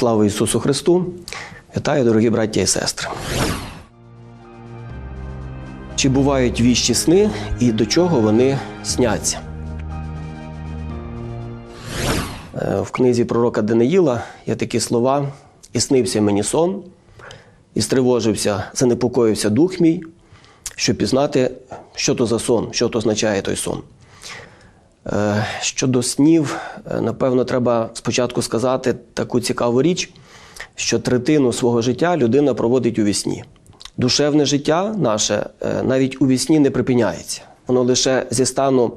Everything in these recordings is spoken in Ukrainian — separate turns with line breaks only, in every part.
Слава Ісусу Христу! Вітаю, дорогі браття і сестри. Чи бувають віщі сни і до чого вони сняться? Е, В книзі пророка Даниїла є такі слова: І снився мені сон, і стривожився, занепокоївся дух мій, щоб пізнати, що то за сон, що то означає той сон. Е, Щодо снів, е, напевно, треба спочатку сказати таку цікаву річ, що третину свого життя людина проводить у вісні. Душевне життя наше е, навіть у вісні не припиняється. Воно лише зі стану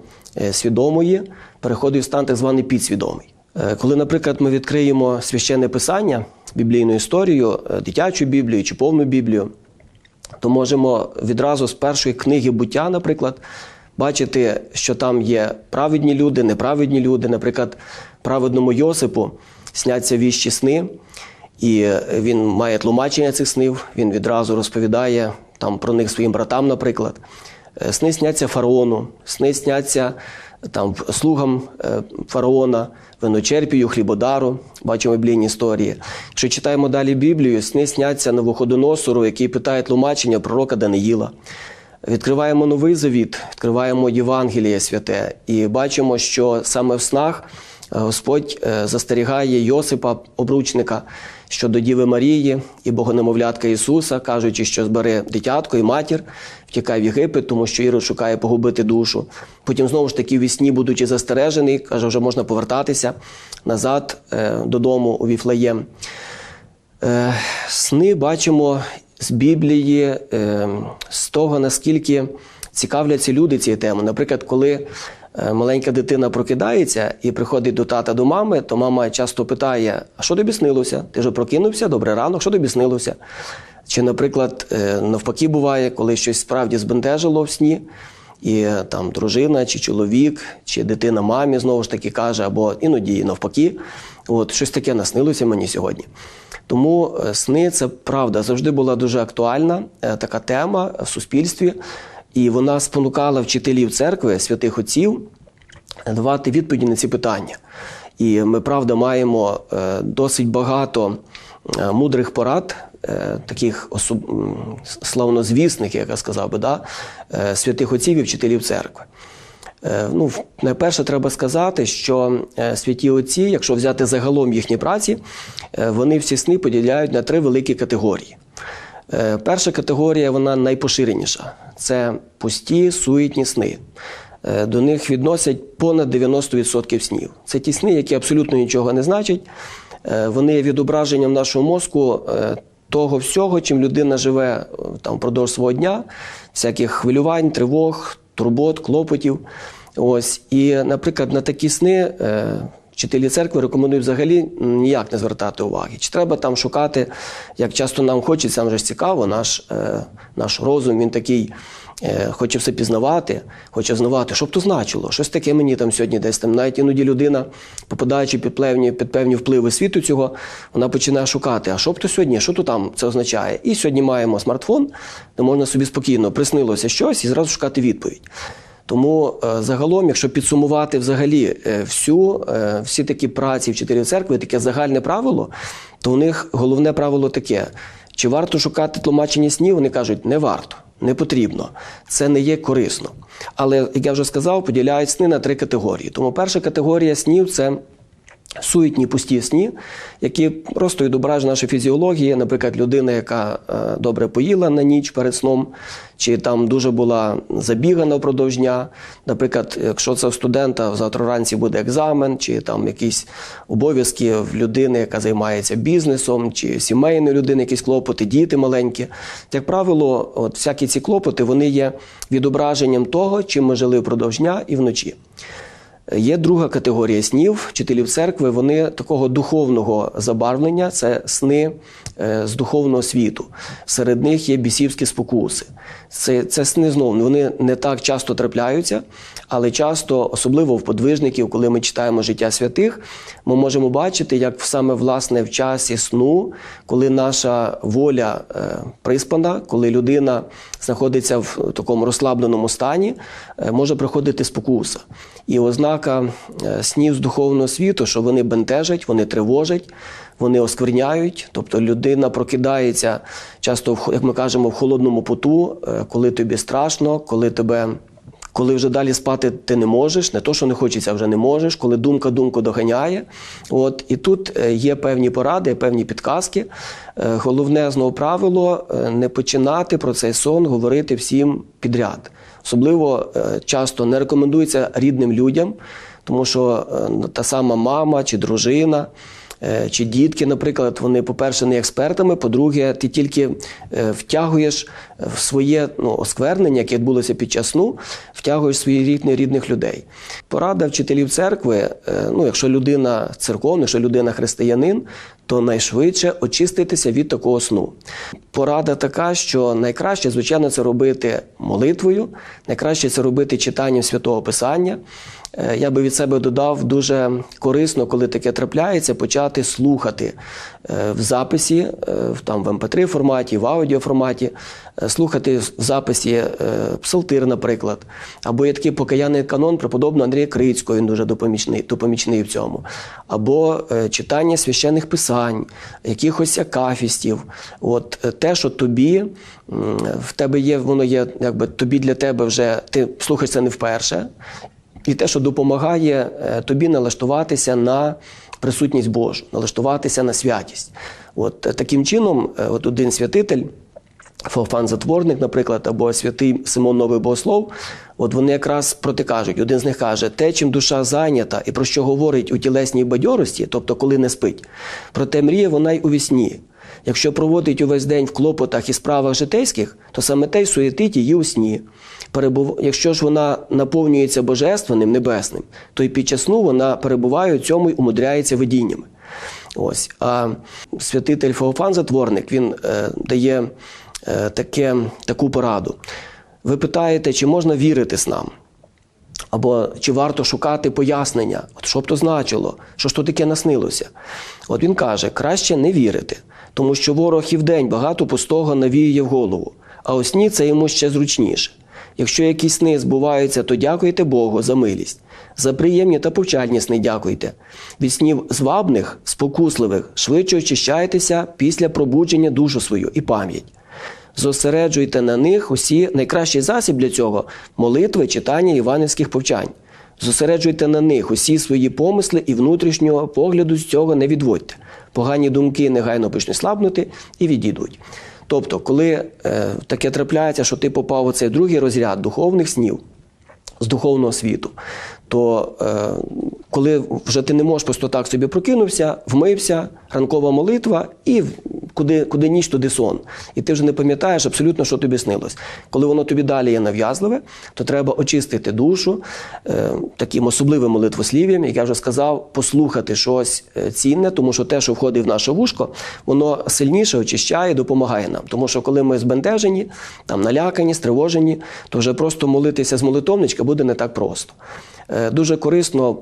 свідомої переходить в стан так званий підсвідомий. Коли, наприклад, ми відкриємо священне писання, біблійну історію, дитячу Біблію чи повну Біблію, то можемо відразу з першої книги буття, наприклад, бачити, що там є праведні люди, неправедні люди. Наприклад, праведному Йосипу сняться віщі сни, і він має тлумачення цих снив, він відразу розповідає там про них своїм братам, наприклад. Е, Сни сняться фараону, сни сняться там слугам е, фараона, виночерпію, хлібодару, бачимо біблійні історії. Якщо читаємо далі Біблію, сни сняться Навуходоносору, який питає тлумачення пророка Даниїла. Відкриваємо новий завіт, відкриваємо Євангеліє святе і бачимо, що саме в снах е, Господь е, застерігає Йосипа, обручника, щодо Діви Марії і Богонемовлятка Ісуса, кажучи, що збере дитятко і матір, втікає в Єгипет, тому що Ірод шукає погубити душу. Потім знову ж таки в вісні, будучи застережений, каже, вже можна повертатися назад е, додому у Віфлеєм. Сни бачимо з Біблії, е, з того, наскільки цікавляться люди цією темою. Наприклад, коли е, маленька дитина прокидається і приходить до тата до мами, то мама часто питає: А що тобі снилося? Ти вже прокинувся? Добрий ранок, що тобі снилося? Чи, наприклад, е, навпаки буває, коли щось справді збентежило в сні, і там дружина, чи чоловік, чи дитина мамі знову ж таки каже, або іноді навпаки, от щось таке наснилося мені сьогодні. Тому е, сни це правда завжди була дуже актуальна е, така тема в суспільстві, і вона спонукала вчителів церкви, святих отців давати відповіді на ці питання. І ми правда маємо е, досить багато мудрих порад, таких особ... славнозвісних, як я сказав би, да? святих отців і вчителів церкви. Е, Ну, найперше, треба сказати, що е, святі отці, якщо взяти загалом їхні праці, е, вони всі сни поділяють на три великі категорії. Перша категорія вона найпоширеніша це пусті суетні сни. До них відносять понад 90% снів. Це ті сни, які абсолютно нічого не значать. Вони є відображенням нашого мозку того всього, чим людина живе там впродовж свого дня, всяких хвилювань, тривог, турбот, клопотів. Ось і, наприклад, на такі сни е, вчителі церкви рекомендують взагалі ніяк не звертати уваги. Чи треба там шукати, як часто нам хочеться, нам вже цікаво, наш, е, наш розум він такий. Е, Хоче все пізнавати, хоче знавати, що б то значило, щось таке мені там сьогодні десь там. Навіть іноді людина, попадаючи під певні, під певні впливи світу цього, вона починає шукати, а що б то сьогодні, що то там це означає. І сьогодні маємо смартфон, де можна собі спокійно приснилося щось і зразу шукати відповідь. Тому е, загалом, якщо підсумувати взагалі е, всю, всі такі праці вчителів церкви, таке загальне правило, то у них головне правило таке: чи варто шукати тлумачення снів? Вони кажуть, не варто, не потрібно, це не є корисно. Але, як я вже сказав, поділяють сни на три категорії. Тому перша категорія снів це суетні пусті сні, які просто відображують нашу фізіологію. Наприклад, людина, яка е, добре поїла на ніч перед сном, чи там дуже була забігана впродовж дня. Наприклад, якщо це у студента, завтра вранці буде екзамен, чи там якісь обов'язки в людини, яка займається бізнесом, чи сімейної людини, якісь клопоти, діти маленькі. Як правило, от всякі ці клопоти вони є відображенням того, чим ми жили впродовж дня і вночі. Є друга категорія снів вчителів церкви. Вони такого духовного забарвлення, це сни е, з духовного світу. Серед них є бісівські спокуси. Це, це сни знову вони не так часто трапляються, але часто, особливо в подвижників, коли ми читаємо життя святих, ми можемо бачити, як саме власне в часі сну, коли наша воля е, приспана, коли людина знаходиться в такому розслабленому стані, е, може приходити спокуса. І ознака е, снів з духовного світу, що вони бентежать, вони тривожать, вони оскверняють. Тобто людина прокидається часто, як ми кажемо, в холодному поту, е, коли тобі страшно, коли тебе. Коли вже далі спати ти не можеш, не то, що не хочеться, а вже не можеш, коли думка думку доганяє. От, і тут е, є певні поради, певні підказки. Головне знову правило не починати про цей сон говорити всім підряд. Особливо е, часто не рекомендується рідним людям, тому що е, та сама мама чи дружина. Е, Чи дітки, наприклад, вони, по-перше, не експертами, по-друге, ти тільки втягуєш в своє ну, осквернення, яке відбулося під час сну, втягуєш своїх рідних, рідних людей. Порада вчителів церкви, е, ну, якщо людина церковна, якщо людина християнин, то найшвидше очиститися від такого сну. Порада така, що найкраще, звичайно, це робити молитвою, найкраще це робити читанням святого Писання. Е, Я би від себе додав дуже корисно, коли таке трапляється, почати слухати е, в записі, там в MP3 форматі, в аудіо форматі, е, слухати в записі е, псалтир, наприклад, або є такий покаянний канон преподобного Андрія Крицького, він дуже допомічний, допомічний в цьому, або е, читання священних писань, якихось акафістів. От е, те, що тобі в тебе є, воно є, якби тобі для тебе вже ти слухаєш це не вперше. І те, що допомагає е, тобі налаштуватися на присутність Божу, налаштуватися на святість. От е, таким чином, е, от один святитель, Феофан Затворник, наприклад, або святий Симон Новий Богослов, от вони якраз про те кажуть. Один з них каже, те, чим душа зайнята і про що говорить у тілесній бадьорості, тобто коли не спить, проте мріє вона й у вісні. Якщо проводить увесь день в клопотах і справах житейських, то саме те й суєтить її у сні. Якщо ж вона наповнюється божественним, небесним, то й під час сну вона перебуває у цьому й умудряється видіннями. Ось. А святитель Феофан Затворник він е, дає таке, таку пораду. Ви питаєте, чи можна вірити снам? Або чи варто шукати пояснення, от що б то значило, що ж то таке наснилося? От він каже: краще не вірити, тому що ворог і вдень багато пустого навіює в голову, а у сні це йому ще зручніше. Якщо якісь сни збуваються, то дякуйте Богу за милість. За приємні та повчальні сни дякуйте. Від снів звабних, спокусливих, швидше очищайтеся після пробудження душу свою і пам'ять. Зосереджуйте на них усі найкращий засіб для цього молитви, читання іванівських повчань. Зосереджуйте на них усі свої помисли і внутрішнього погляду з цього не відводьте. Погані думки негайно почнуть слабнути і відійдуть. Тобто, коли е, таке трапляється, що ти попав у цей другий розряд духовних снів з духовного світу, то е, коли вже ти не можеш просто так собі прокинувся, вмився, ранкова молитва і куди, куди ніч, туди сон. І ти вже не пам'ятаєш абсолютно, що тобі снилось. Коли воно тобі далі є нав'язливе, то треба очистити душу е, таким особливим молитвослів'ям, як я вже сказав, послухати щось е, цінне, тому що те, що входить в наше вушко, воно сильніше очищає, допомагає нам. Тому що коли ми збентежені, там налякані, стривожені, то вже просто молитися з молитовничка буде не так просто. Е, Дуже корисно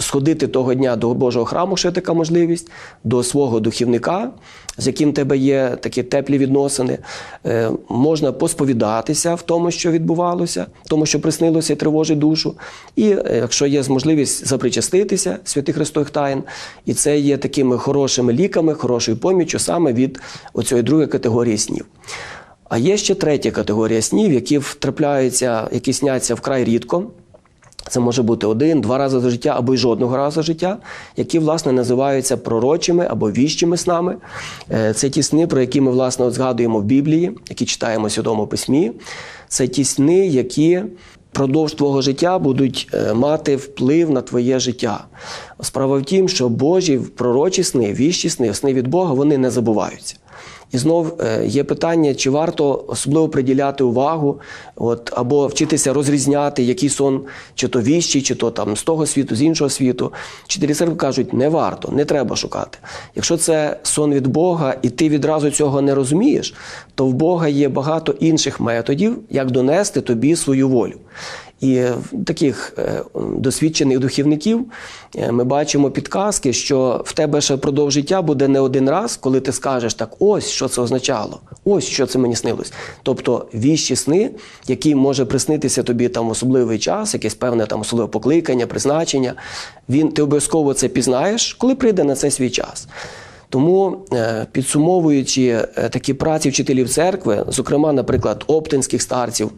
сходити того дня до Божого храму, що є така можливість, до свого духівника, з яким тебе є такі теплі відносини. Е, Можна посповідатися в тому, що відбувалося, в тому, що приснилося і тривожить душу. І е, якщо є можливість запричаститися святих Христових таїн, і це є такими хорошими ліками, хорошою поміччю саме від оцієї другої категорії снів. А є ще третя категорія снів, які втрапляються, які сняться вкрай рідко. Це може бути один, два рази за життя або й жодного разу життя, які, власне, називаються пророчими або віщими снами. Е, Це ті сни, про які ми, власне, от згадуємо в Біблії, які читаємо в Святому Письмі. Це ті сни, які впродовж твого життя будуть е, мати вплив на твоє життя. Справа в тім, що Божі пророчі сни, віщі сни, сни від Бога, вони не забуваються. І знов е, є питання, чи варто особливо приділяти увагу, от, або вчитися розрізняти, який сон, чи то віщий, чи то там з того світу, з іншого світу. Вчителі церкви кажуть, не варто, не треба шукати. Якщо це сон від Бога, і ти відразу цього не розумієш, то в Бога є багато інших методів, як донести тобі свою волю. І таких е, досвідчених духівників е, ми бачимо підказки, що в тебе ще впродовж життя буде не один раз, коли ти скажеш так, ось що це означало, ось що це мені снилось. Тобто віщі сни, які може приснитися тобі там особливий час, якесь певне там особливе покликання, призначення. Він ти обов'язково це пізнаєш, коли прийде на це свій час. Тому, е, підсумовуючи такі праці вчителів церкви, зокрема, наприклад, оптинських старців,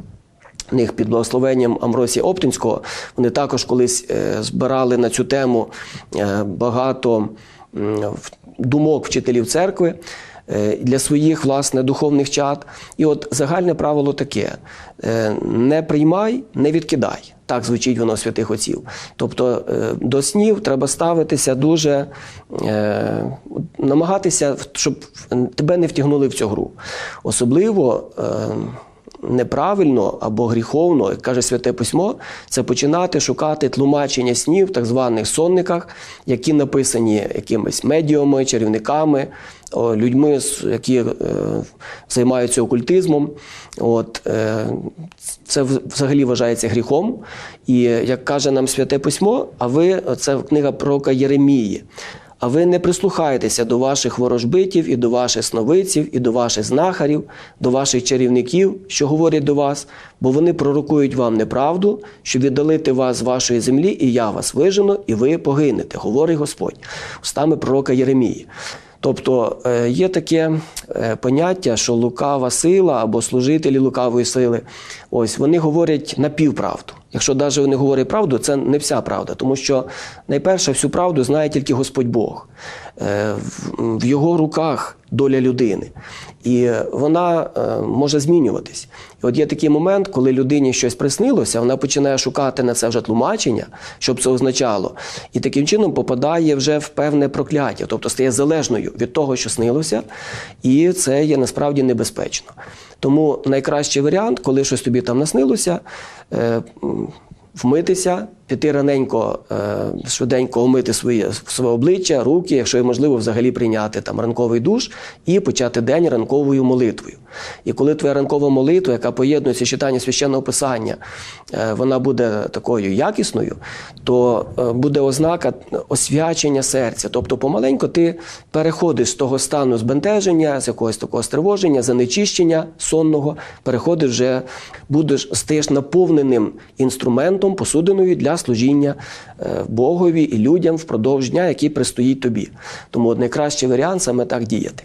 них під благословенням Амросія Оптинського, вони також колись е, збирали на цю тему е, багато думок вчителів церкви е, для своїх власне духовних чад. І от загальне правило таке: не приймай, не відкидай. Так звучить воно святих отців. Тобто до снів треба ставитися дуже, намагатися, щоб тебе не втягнули в цю гру. Особливо. Неправильно або гріховно, як каже Святе Письмо, це починати шукати тлумачення снів в так званих сонниках, які написані якимись медіумами, чарівниками, людьми, які е, займаються окультизмом. От, е, це взагалі вважається гріхом. І як каже нам Святе Письмо, а ви це книга пророка Єремії. А ви не прислухаєтеся до ваших ворожбитів і до ваших сновиців, і до ваших знахарів, до ваших чарівників, що говорять до вас, бо вони пророкують вам неправду, щоб віддалити вас з вашої землі, і я вас вижену, і ви погинете, говорить Господь, устами пророка Єремії. Тобто е, є таке е, поняття, що лукава сила або служителі лукавої сили, ось вони говорять напівправду. Якщо навіть вони говорять правду, це не вся правда, тому що найперше всю правду знає тільки Господь Бог. Е, В в його руках доля людини. І вона е, може змінюватись. І от є такий момент, коли людині щось приснилося, вона починає шукати на це вже тлумачення, щоб це означало, і таким чином попадає вже в певне прокляття, тобто стає залежною від того, що снилося, і це є насправді небезпечно. Тому найкращий варіант, коли щось тобі там наснилося, е, вмитися, піти раненько, е, швиденько омити своє, своє обличчя, руки, якщо можливо, взагалі прийняти там ранковий душ і почати день ранковою молитвою. І коли твоя ранкова молитва, яка поєднується з читанням священного писання, е, вона буде такою якісною, то е, буде ознака освячення серця. Тобто, помаленько ти переходиш з того стану збентеження, з якогось такого стривоження, занечищення сонного, переходиш вже, будеш стаєш наповненим інструментом, посудиною для служіння е, Богові і людям впродовж дня, який пристоїть тобі. Тому найкращий варіант саме так діяти.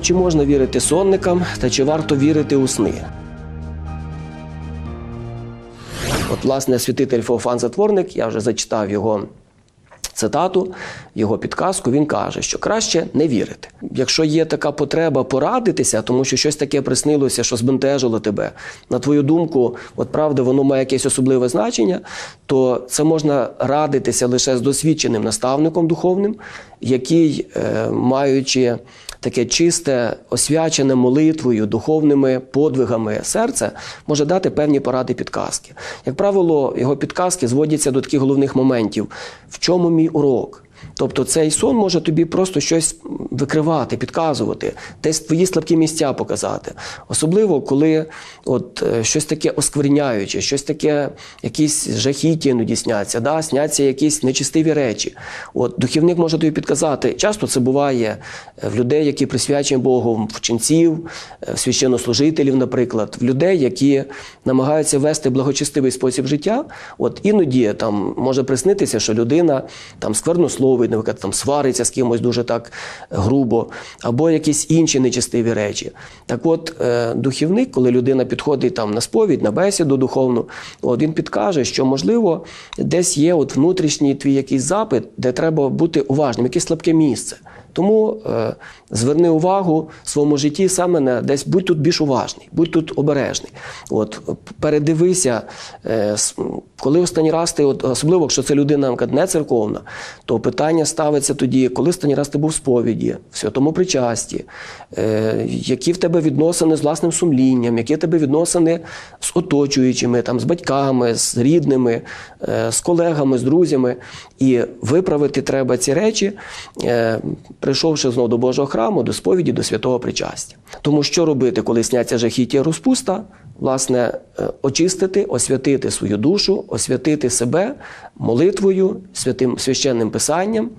Чи можна вірити сонникам, та чи варто вірити у сни? От, власне, святитель Феофан Затворник, я вже зачитав його цитату, його підказку, він каже, що краще не вірити. Якщо є така потреба порадитися, тому що щось таке приснилося, що збентежило тебе, на твою думку, от правда, воно має якесь особливе значення, то це можна радитися лише з досвідченим наставником духовним, який, е, маючи таке чисте, освячене молитвою, духовними подвигами серце, може дати певні поради підказки. Як правило, його підказки зводяться до таких головних моментів: в чому мій урок? Тобто цей сон може тобі просто щось викривати, підказувати, десь твої слабкі місця показати. Особливо, коли от е, щось таке оскверняюче, щось таке, якісь жахіття іноді сняться, да? сняться якісь нечистиві речі. От духівник може тобі підказати. Часто це буває е, в людей, які присвячені Богу, в ченців, е, священнослужителів, наприклад, в людей, які намагаються вести благочестивий спосіб життя. От іноді там може приснитися, що людина там сквернословить, наприклад, там свариться з кимось дуже так грубо, або якісь інші нечистиві речі. Так от, е, духівник, коли людина підходить там на сповідь, на бесіду духовну, от він підкаже, що можливо десь є от внутрішній твій якийсь запит, де треба бути уважним, якесь слабке місце. Тому е, зверни увагу в своєму житті саме на десь будь тут більш уважний, будь тут обережний. От передивися, е, коли останній раз ти, от, особливо якщо це людина не церковна, то питання ставиться тоді, коли останній раз ти був в сповіді, в святому причасті, е, які в тебе відносини з власним сумлінням, які в тебе відносини з оточуючими, там, з батьками, з рідними, е, з колегами, з друзями. І виправити треба ці речі. Е, прийшовши знову до Божого храму, до сповіді, до святого причастя. Тому що робити, коли сняться жахіття розпуста? Власне, е, очистити, освятити свою душу, освятити себе молитвою, святим священним писанням,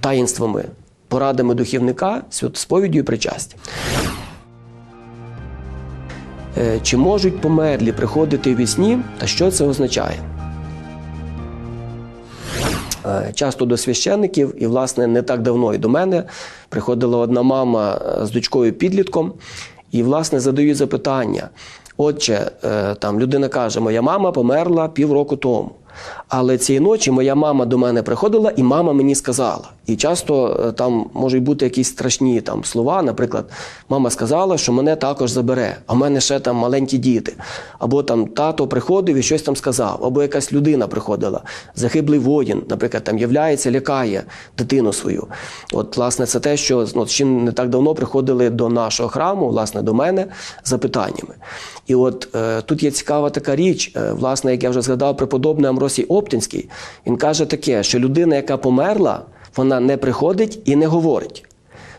таїнствами, порадами духівника, сповіддю і причастя. Е, Чи можуть померлі приходити в вісні та що це означає? Е, Часто до священників, і, власне, не так давно і до мене приходила одна мама е, з дочкою підлітком, і, власне, задають запитання. Отче, е, там людина каже, моя мама померла півроку тому. Але цієї ночі моя мама до мене приходила, і мама мені сказала. І часто е, там можуть бути якісь страшні там слова. Наприклад, мама сказала, що мене також забере, а в мене ще там маленькі діти. Або там тато приходив і щось там сказав, або якась людина приходила, загиблий воїн, наприклад, там являється, лякає дитину свою. От, власне, це те, що ну, ще не так давно приходили до нашого храму, власне, до мене запитаннями. І от е, тут є цікава така річ, е, власне, як я вже згадав, преподобний Амросій Оптинський, він каже таке, що людина, яка померла, вона не приходить і не говорить.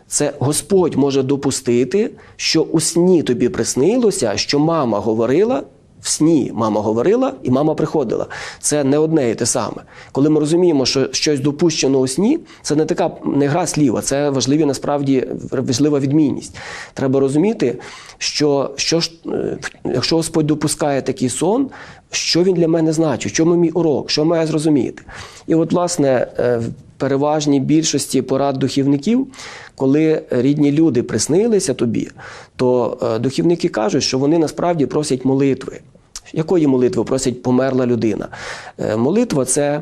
Це Господь може допустити, що у сні тобі приснилося, що мама говорила. В сні мама говорила і мама приходила. Це не одне і те саме. Коли ми розуміємо, що щось допущено у сні, це не така не гра слів, а це важливі насправді важлива відмінність. Треба розуміти, що, що е, якщо Господь допускає такий сон, що він для мене значить, в чому мій урок, що має зрозуміти. І от, власне, е, в переважній більшості порад духівників, коли рідні люди приснилися тобі, то е, духівники кажуть, що вони насправді просять молитви. Якої молитви просить померла людина? Е, Молитва це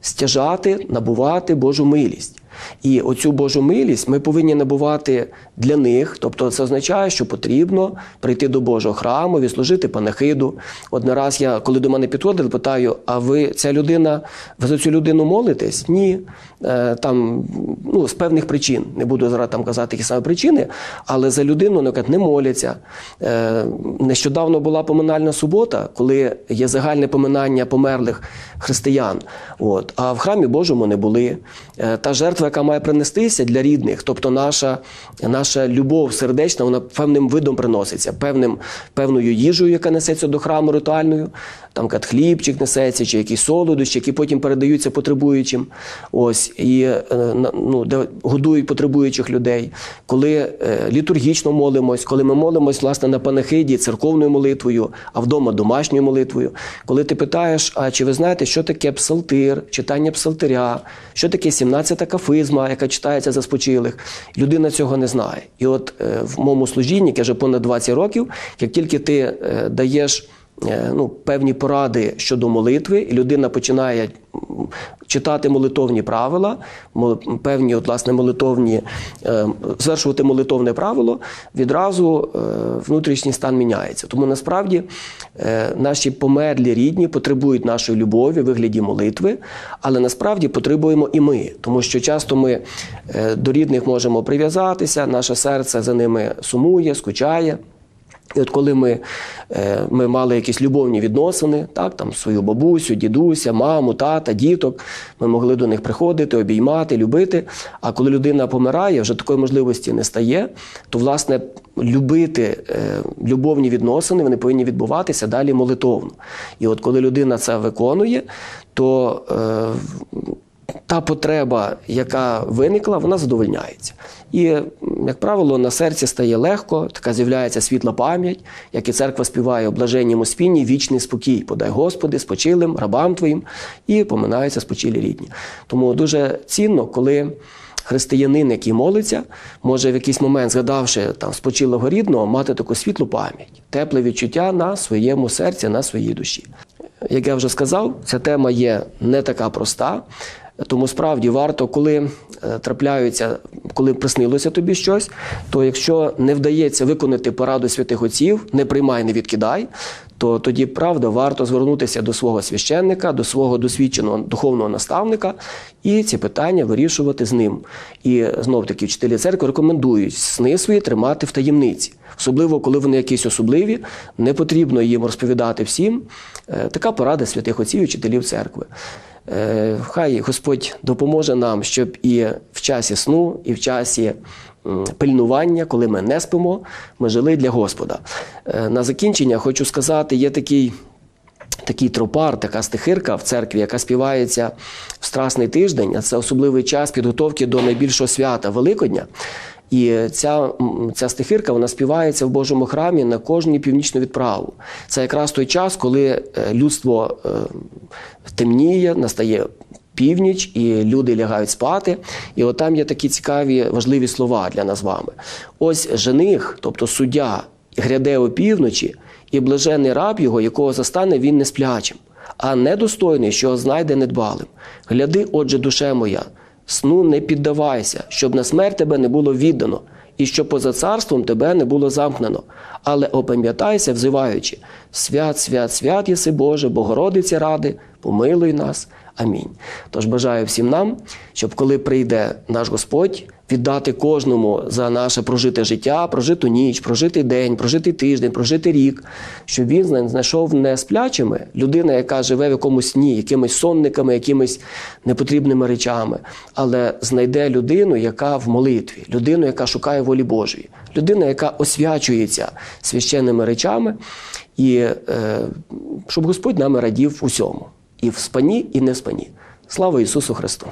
стяжати, набувати Божу милість. І оцю Божу милість ми повинні набувати для них. Тобто це означає, що потрібно прийти до Божого храму, відслужити панахиду. Одне раз я, коли до мене підходили, питаю: а ви ця людина, ви за цю людину молитесь? Ні. Е, Там ну, з певних причин. Не буду зараз там казати які саме причини, але за людину наприклад, не моляться. Е, Нещодавно була поминальна субота, коли є загальне поминання померлих християн. От, а в храмі Божому не були. Е, Та жертва, яка має принестися для рідних, тобто наша, наша любов сердечна, вона певним видом приноситься, певним, певною їжею, яка несеться до храму ритуальною. Там кат хлібчик несеться, чи якісь солодощі, які потім передаються потребуючим. Ось і е, ну, де годують потребуючих людей. Коли е, літургічно молимось, коли ми молимось власне на панахиді церковною молитвою, а вдома домашньою молитвою. Коли ти питаєш, а чи ви знаєте, що таке псалтир, читання псалтиря, що таке 17-та кафизма, яка читається за спочилих, людина цього не знає. І от е, в моєму служінні, яке вже понад 20 років, як тільки ти е, даєш е, ну, певні поради щодо молитви, і людина починає читати молитовні правила, певні от, власне, молитовні, е, звершувати молитовне правило, відразу е, внутрішній стан міняється. Тому насправді е, наші померлі рідні потребують нашої любові вигляді молитви, але насправді потребуємо і ми, тому що часто ми е, до рідних можемо прив'язатися, наше серце за ними сумує, скучає. І от коли ми, е, ми мали якісь любовні відносини, так, там свою бабусю, дідуся, маму, тата, діток, ми могли до них приходити, обіймати, любити. А коли людина помирає, вже такої можливості не стає, то власне любити е, любовні відносини вони повинні відбуватися далі молитовно. І от коли людина це виконує, то е, та потреба, яка виникла, вона задовольняється. І, як правило, на серці стає легко, така з'являється світла пам'ять, як і церква співає у блаженному спінні вічний спокій. Подай Господи, спочилим, рабам твоїм, і поминаються спочилі рідні. Тому дуже цінно, коли християнин, який молиться, може в якийсь момент, згадавши там спочилого рідного, мати таку світлу пам'ять, тепле відчуття на своєму серці, на своїй душі. Як я вже сказав, ця тема є не така проста. Тому справді варто, коли е, трапляються, коли приснилося тобі щось, то якщо не вдається виконати пораду святих отців, не приймай, не відкидай, то тоді правда варто звернутися до свого священника, до свого досвідченого духовного наставника і ці питання вирішувати з ним. І знов таки вчителі церкви рекомендують сни свої тримати в таємниці. Особливо, коли вони якісь особливі, не потрібно їм розповідати всім. Е, Така порада святих отців і вчителів церкви. Е, Хай Господь допоможе нам, щоб і в часі сну, і в часі пильнування, коли ми не спимо, ми жили для Господа. Е, На закінчення хочу сказати, є такий такий тропар, така стихирка в церкві, яка співається в Страсний тиждень, а це особливий час підготовки до найбільшого свята Великодня. І ця, ця стихирка вона співається в Божому храмі на кожну північну відправу. Це якраз той час, коли е, людство е, темніє, настає північ, і люди лягають спати. І от там є такі цікаві важливі слова для нас з вами. Ось жених, тобто суддя, гряде опівночі, і блажений раб його, якого застане він не сплячим, а недостойний, що знайде недбалим. Гляди, отже, душе моя, сну не піддавайся, щоб на смерть тебе не було віддано, і щоб поза царством тебе не було замкнено. Але опам'ятайся, взиваючи: свят, свят, свят єси Боже, Богородиця ради, помилуй нас. Амінь. Тож бажаю всім нам, щоб коли прийде наш Господь, віддати кожному за наше прожите життя, прожиту ніч, прожитий день, прожитий тиждень, прожитий рік, щоб він знайшов не сплячими людина, яка живе в якомусь сні, якимись сонниками, якимись непотрібними речами, але знайде людину, яка в молитві, людину, яка шукає волі Божої, людина, яка освячується священними речами, і е, щоб Господь нами радів усьому і в спані, і не в спані. Слава Ісусу Христу!